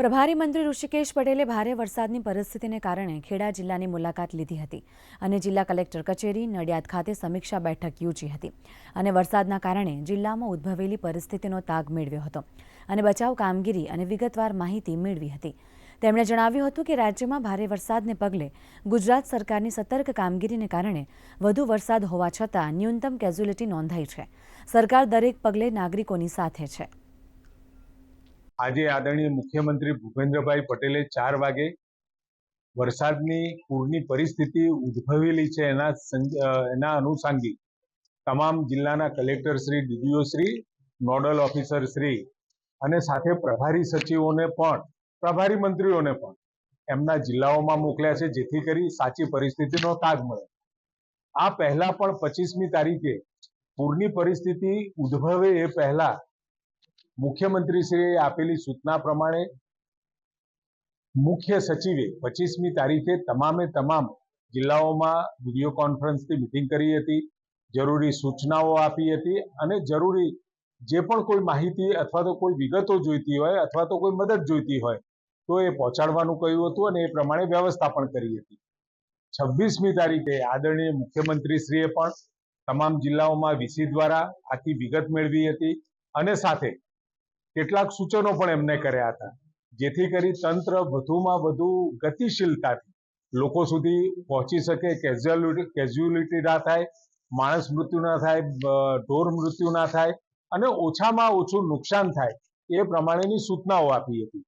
પ્રભારી મંત્રી ઋષિકેશ પટેલે ભારે વરસાદની પરિસ્થિતિને કારણે ખેડા જિલ્લાની મુલાકાત લીધી હતી અને જિલ્લા કલેક્ટર કચેરી નડિયાદ ખાતે સમીક્ષા બેઠક યોજી હતી અને વરસાદના કારણે જિલ્લામાં ઉદ્ભવેલી પરિસ્થિતિનો તાગ મેળવ્યો હતો અને બચાવ કામગીરી અને વિગતવાર માહિતી મેળવી હતી. તેમણે જણાવ્યું હતું કે રાજ્યમાં ભારે વરસાદને પગલે ગુજરાત સરકારની સતર્ક કામગીરીને કારણે વધુ વરસાદ હોવા છતાં ન્યૂનતમ કેઝ્યુલિટી નોંધાઈ છે. સરકાર દરેક પગલે નાગરિકોની સાથે છે. આજે આદરણીય મુખ્યમંત્રી ભૂપેન્દ્રભાઈ પટેલે ચાર વાગે વરસાદની પૂરની પરિસ્થિતિ ઉદ્ભવેલી છે એના એના અનુસાંગી તમામ જિલ્લાના collector Shri, DDO Shri, nodal officer Shri અને સાથે પ્રભારી સચિવોને પણ, પ્રભારી મંત્રીઓને પણ એમના જિલ્લાઓમાં મોકલ્યા છે, જેથી કરી સાચી પરિસ્થિતિનો તાગ મળે. આ પહેલા પણ પચીસમી તારીખે પૂરની પરિસ્થિતિ ઉદ્ભવે એ પહેલા મુખ્યમંત્રીશ્રીએ આપેલી સૂચના પ્રમાણે મુખ્ય સચિવે પચીસમી તારીખે તમામે તમામ જિલ્લાઓમાં વીડિયો કોન્ફરન્સથી મિટિંગ કરી હતી, જરૂરી સૂચનાઓ આપી હતી અને જરૂરી જે પણ કોઈ માહિતી અથવા તો કોઈ વિગતો જોઈતી હોય અથવા તો કોઈ મદદ જોઈતી હોય, તો એ પહોંચાડવાનું કહ્યું હતું અને એ પ્રમાણે વ્યવસ્થા પણ કરી હતી. છવ્વીસમી તારીખે આદરણીય મુખ્યમંત્રીશ્રીએ પણ તમામ જિલ્લાઓમાં વીસી દ્વારા આખી વિગત મેળવી હતી અને સાથે કેટલાક સૂચનો પણ એમને કર્યા હતા. જેથી કરી તંત્ર વધુમાં વધુ ગતિશીલતાથી લોકો સુધી પહોંચી શકે કેઝ્યુઅલિટી કેઝ્યુઅલિટી ના થાય, માણસ મૃત્યુ ના થાય ઢોર મૃત્યુ ના થાય અને ઓછામાં ઓછું નુકસાન થાય એ પ્રમાણેની સૂચનાઓ આપી હતી.